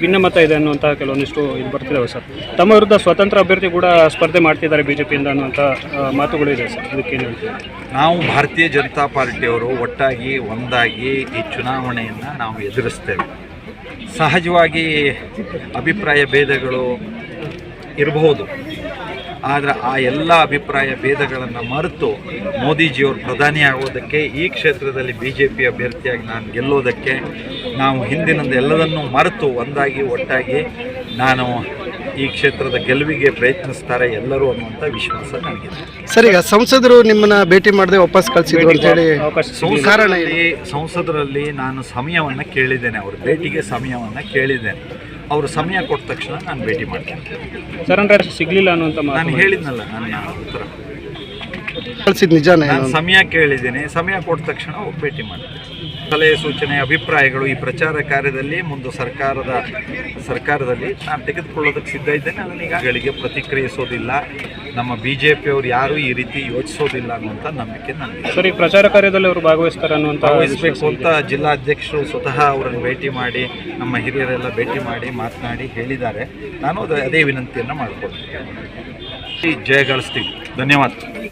ಭಿನ್ನಮತ ಇದೆ ಅನ್ನುವಂಥ ಕೆಲವೊಂದಿಷ್ಟು ಇದು ಬರ್ತಿದ್ದಾವೆ ಸರ್. ತಮ್ಮ ವಿರುದ್ಧ ಸ್ವತಂತ್ರ ಅಭ್ಯರ್ಥಿ ಕೂಡ ಸ್ಪರ್ಧೆ ಮಾಡ್ತಿದ್ದಾರೆ ಬಿಜೆಪಿಯಿಂದ ಅನ್ನುವಂಥ ಮಾತುಗಳು ಇದೆ ಸರ್. ಅದಕ್ಕೆ ನಾವು ಭಾರತೀಯ ಜನತಾ ಪಾರ್ಟಿಯವರು ಒಟ್ಟಾಗಿ, ಒಂದಾಗಿ ಈ ಚುನಾವಣೆಯನ್ನು ನಾವು ಎದುರಿಸ್ತೇವೆ. ಸಹಜವಾಗಿ ಅಭಿಪ್ರಾಯ ಭೇದಗಳು ಇರಬಹುದು. ಆದರೆ ಆ ಎಲ್ಲ ಅಭಿಪ್ರಾಯ ಭೇದಗಳನ್ನು ಮರೆತು ಮೋದಿಜಿಯವರು ಪ್ರಧಾನಿ ಆಗೋದಕ್ಕೆ ಈ ಕ್ಷೇತ್ರದಲ್ಲಿ ಬಿ ಜೆ ಪಿ ಅಭ್ಯರ್ಥಿಯಾಗಿ ನಾನು ಗೆಲ್ಲೋದಕ್ಕೆ ನಾವು ಹಿಂದಿನಂದು ಎಲ್ಲದನ್ನೂ ಮರೆತು ಒಂದಾಗಿ ಒಟ್ಟಾಗಿ ನಾನು ಈ ಕ್ಷೇತ್ರದ ಗೆಲುವಿಗೆ ಪ್ರಯತ್ನಿಸ್ತಾರೆ ಎಲ್ಲರೂ ಅನ್ನುವಂಥ ವಿಶ್ವಾಸ ನನಗಿದೆ. ಸರ್ ಈಗ ಸಂಸದರು ನಿಮ್ಮನ್ನ ಭೇಟಿ ಮಾಡದೆ ವಾಪಸ್ ಕಳಿಸಿದ್ರು ಅಂತ ಹೇಳಿ ಸಂಸದರಲ್ಲಿ ನಾನು ಸಮಯವನ್ನು ಕೇಳಿದ್ದೇನೆ ಅವ್ರ ಭೇಟಿಗೆ ಸಮಯವನ್ನು ಕೇಳಿದ್ದೇನೆ. ಅವರು ಸಮಯ ಕೊಟ್ಟ ತಕ್ಷಣ ನಾನು ಭೇಟಿ ಮಾಡ್ತೇನೆ. ಸರ್ ಅಂದ್ರೆ ಸಿಗಲಿಲ್ಲ ಅನ್ನುವಂಥ ನಾನು ಹೇಳಿದ್ನಲ್ಲ ನನ್ನ ಉತ್ತರ. ಕಳಿಸಿದ್ ನಿಜಾನೇ ನಾನು ಸಮಯ ಕೇಳಿದ್ದೀನಿ. ಸಮಯ ಕೊಟ್ಟ ತಕ್ಷಣ ಹೋಗಿ ಭೇಟಿ ಮಾಡ್ತೇನೆ. ಸಲಹೆ ಸೂಚನೆ ಅಭಿಪ್ರಾಯಗಳು ಈ ಪ್ರಚಾರ ಕಾರ್ಯದಲ್ಲಿ ಮುಂದೆ ಸರ್ಕಾರದ ಸರ್ಕಾರದಲ್ಲಿ ನಾನು ತೆಗೆದುಕೊಳ್ಳೋದಕ್ಕೆ ಸಿದ್ಧ ಇದ್ದೇನೆ. ಅದನ್ನ ಈಗಾಗಲಿಗೆ ಪ್ರತಿಕ್ರಿಯಿಸೋದಿಲ್ಲ. ನಮ್ಮ ಬಿ ಜೆ ಯಾರು ಯಾರೂ ಈ ರೀತಿ ಯೋಚಿಸೋದಿಲ್ಲ ಅನ್ನುವಂಥ ನಂಬಿಕೆ ನನಗೆ ಸರ್ ಈ ಪ್ರಚಾರ ಕಾರ್ಯದಲ್ಲಿ ಅವರು ಭಾಗವಹಿಸ್ತಾರೆ ಅನ್ನುವಂಥ ಭಾಗವಹಿಸಬೇಕು ಅಂತ ಜಿಲ್ಲಾಧ್ಯಕ್ಷರು ಸ್ವತಃ ಅವರನ್ನು ಭೇಟಿ ಮಾಡಿ ನಮ್ಮ ಹಿರಿಯರೆಲ್ಲ ಭೇಟಿ ಮಾಡಿ ಮಾತನಾಡಿ ಹೇಳಿದ್ದಾರೆ. ನಾನು ಅದ- ಅದೇ ವಿನಂತಿಯನ್ನು ಮಾಡಿಕೊಡ್ತೀನಿ ಜಯ ಗಳಿಸ್ತೀವಿ. ಧನ್ಯವಾದ.